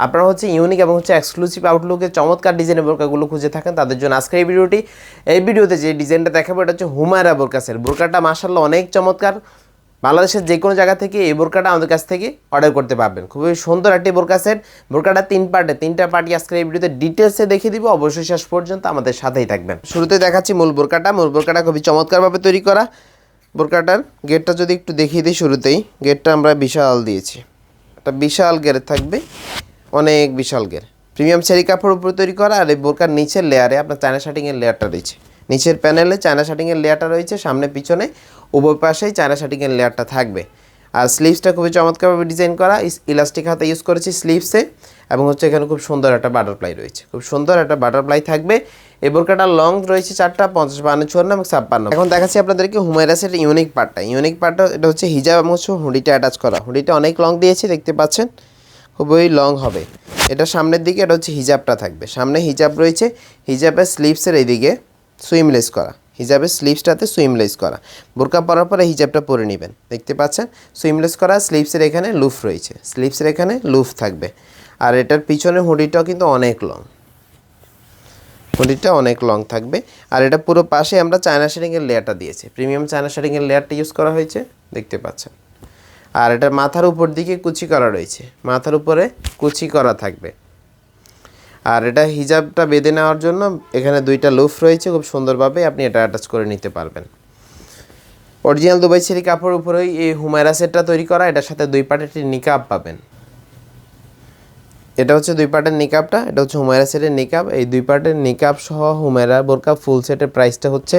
আপনারা হচ্ছে ইউনিক এবং হচ্ছে এক্সক্লুসিভ আউটলুকের চমৎকার ডিজাইনের বোরকাগুলো খুঁজে থাকেন, তাদের জন্য আজকের এই ভিডিওটি। এই ভিডিওতে যে ডিজাইনটা দেখাবো, এটা হচ্ছে হুমায়রা বোরকাসের বোরকাটা মাসাল্লাহ অনেক চমৎকার। বাংলাদেশের যে কোনো জায়গা থেকে এই বোরকাটা আমাদের কাছ থেকে অর্ডার করতে পারবেন। খুবই সুন্দর একটি বোরকা সেট বোরকাটা তিন পার্টে তিনটা পার্টি আজকের এই ভিডিওতে ডিটেলসে দেখিয়ে দিব। অবশ্যই শেষ পর্যন্ত আমাদের সাথেই থাকবেন। শুরুতে দেখাচ্ছি মূল বোরকাটা। মূল বোরকাটা খুবই চমৎকারভাবে তৈরি করা। বোরকাটার গেটটা যদি একটু দেখিয়ে দিই শুরুতেই গেটটা আমরা বিশাল দিয়েছি। একটা বিশাল গের থাকবে। অনেক বিশাল গের। প্রিমিয়াম সেরি কাপড় উপরে তৈরি করা আর এই বোরকার নিচের লেয়ারে আপনার চায়না শার্টিংয়ের লেয়ারটা রয়েছে। নিচের প্যানেলে চায়না শার্টিংয়ের লেয়ারটা রয়েছে, সামনে পিছনে, উভয় পাশেই চায়না শার্টিংয়ের লেয়ারটা থাকবে। আর স্লিভসটা খুবই চমৎকারভাবে ডিজাইন করা ইলাস্টিক হাতে ইউজ করেছি স্লিভসে এবং হচ্ছে এখানে খুব সুন্দর একটা বাটারফ্লাই রয়েছে। খুব সুন্দর একটা বাটারফ্লাই থাকবে। এই বোরকাটার লং রয়েছে চারটা, পঞ্চাশ বান্ন চুয়ান্ন এবং ছাপ্পান্ন। এখন দেখাচ্ছি আপনাদেরকে হুমায়রাসের ইউনিক পার্টটা ইউনিক পার্টটা এটা হচ্ছে হিজাব এবং হচ্ছে হুডিটা অ্যাটাচ করা। হুডিটা অনেক লং দিয়েছি, দেখতে পাচ্ছেন। খুবই লং হবে। এটা সামনের দিকে, এটা হচ্ছে হিজাবটা থাকবে। সামনে হিজাব রয়েছে, হিজাবের স্লিভসের এইদিকে সুইমলেস করা। হিজাবের স্লিভসটাতে সুইমলেস করা। বোরকা পরার পরে হিজাবটা পরে নেবেন। দেখতে পাচ্ছেন? সুইমলেস করা স্লিভসের এখানে লুফ রয়েছে। স্লিভসের এখানে লুফ থাকবে। আর এটার পিছনের হুডিটাও কিন্তু অনেক লং হুডিটা অনেক লং থাকবে। আর এটা পুরো পাশে আমরা চায়না শেডিংয়ের লেয়ারটা দিয়েছি। প্রিমিয়াম চায়না শেডিংয়ের লেয়ারটা ইউজ করা হয়েছে। দেখতে পাচ্ছেন? আর এটার মাথার উপর দিকে কুচি করা রয়েছে। মাথার উপরে কুচি করা থাকবে। আর এটা হিজাবটা বেঁধে নেওয়ার জন্য এখানে দুইটা লুফ রয়েছে, খুব সুন্দরভাবে আপনি এটা অ্যাটাচ করে নিতে পারবেন। অরিজিনাল দুবাই ছেড়ি কাপড় উপরেই এই হুমায়রা সেটটা তৈরি করা, এটার সাথে দুই পার্টের একটি নিকাব পাবেন। এটা হচ্ছে দুই পার্টের নিকাবটা এটা হচ্ছে হুমায়রা সেটের নিকাব এই দুই পার্টের নিকাব সহ হুমায়রা বোরকা ফুল সেটের প্রাইসটা হচ্ছে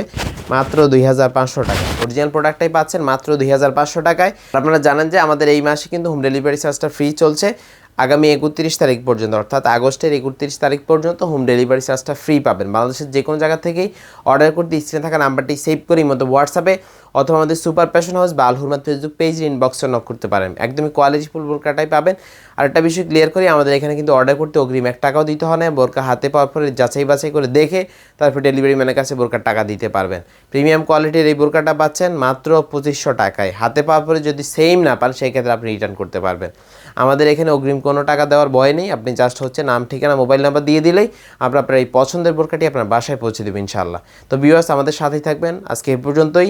মাত্র দুই হাজার পাঁচশো টাকা। অরিজিনাল প্রোডাক্টটাই পাচ্ছেন মাত্র দুই হাজার পাঁচশো টাকায়। আপনারা জানেন যে আমাদের এই মাসে কিন্তু হোম ডেলিভারি চার্জটা ফ্রি চলছে। আগামী একত্রিশ তারিখ পর্যন্ত, অর্থাৎ আগস্টের একত্রিশ তারিখ পর্যন্ত হোম ডেলিভারি চার্জটা ফ্রি পাবেন। বাংলাদেশের যে কোনো জায়গা থেকেই অর্ডার করতে স্ক্রিনে থাকা নাম্বারটি সেভ করি মতো হোয়াটসঅ্যাপে অথবা আমাদের সুপার প্যাশন হাউস বা আলহুরমাদ ফেসবুক পেজ ইনবক্সে নক করতে পারেন। একদমই কোয়ালিটিফুল বোরকাটাই পাবেন। আর একটা বিষয় ক্লিয়ার করি, আমাদের এখানে কিন্তু অর্ডার করতে অগ্রিম এক টাকাও দিতে হয় না। বোরকা হাতে পাওয়ার পরে যাচাই বাছাই করে দেখে তারপর ডেলিভারি ম্যানের কাছে বোরকার টাকা দিতে পারবেন। প্রিমিয়াম কোয়ালিটির এই বোরকাটা পাচ্ছেন মাত্র পঁচিশশো টাকায়। হাতে পাওয়ার পরে যদি সেম না পান, সেই ক্ষেত্রে আপনি রিটার্ন করতে পারবেন। আমাদের এখানে অগ্রিম কোনো টাকা দেওয়ার ভয় নেই। আপনি জাস্ট হচ্ছে নাম, ঠিকানা মোবাইল নাম্বার দিয়ে দিলেই আমরা আপনার এই পছন্দের বোরকাটি আপনার বাসায় পৌঁছে দেবেন ইনশাআল্লাহ। তো ভিউয়ার্স আমাদের সাথেই থাকবেন। আজকে এই পর্যন্তই।